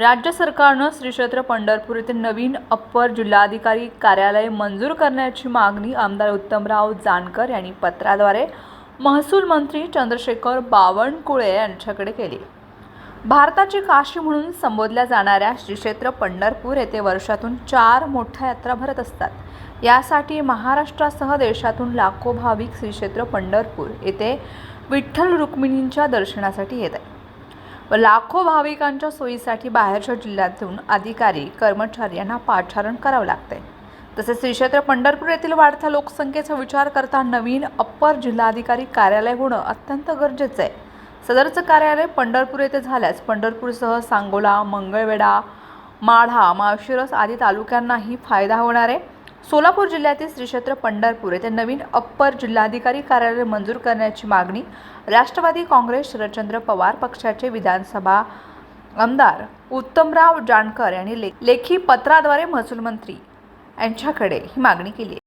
राज्य सरकारनं श्री क्षेत्र पंढरपूर येथे नवीन अप्पर जिल्हाधिकारी कार्यालय मंजूर करण्याची मागणी आमदार उत्तमराव जानकर यांनी पत्राद्वारे महसूल मंत्री चंद्रशेखर बावनकुळे यांच्याकडे केली. भारताची काशी म्हणून संबोधल्या जाणाऱ्या श्री क्षेत्र पंढरपूर येथे वर्षातून चार मोठ्या यात्रा भरत असतात. यासाठी महाराष्ट्रासह देशातून लाखो भाविक श्री क्षेत्र पंढरपूर येथे विठ्ठल रुक्मिणींच्या दर्शनासाठी येत आहे व लाखो भाविकांच्या सोयीसाठी बाहेरच्या जिल्ह्यातून अधिकारी कर्मचारी यांना पाचारण करावं लागते तसेच श्री क्षेत्र पंढरपूर येथील वाढत्या लोकसंख्येचा विचार करता नवीन अप्पर जिल्हाधिकारी कार्यालय होणं अत्यंत गरजेचं आहे सदरचं कार्यालय पंढरपूर येथे झाल्यास पंढरपूरसह सांगोला मंगळवेढा माढा माळशिरस आदी तालुक्यांनाही फायदा होणार आहे. सोलापूर जिल्ह्यातील श्रीक्षेत्र पंढरपूर येथे नवीन अप्पर जिल्हाधिकारी कार्यालय मंजूर करण्याची मागणी राष्ट्रवादी काँग्रेस शरदचंद्र पवार पक्षाचे विधानसभा आमदार उत्तमराव जानकर यांनी ले लेखी पत्राद्वारे महसूल मंत्री यांच्याकडे ही मागणी केली आहे.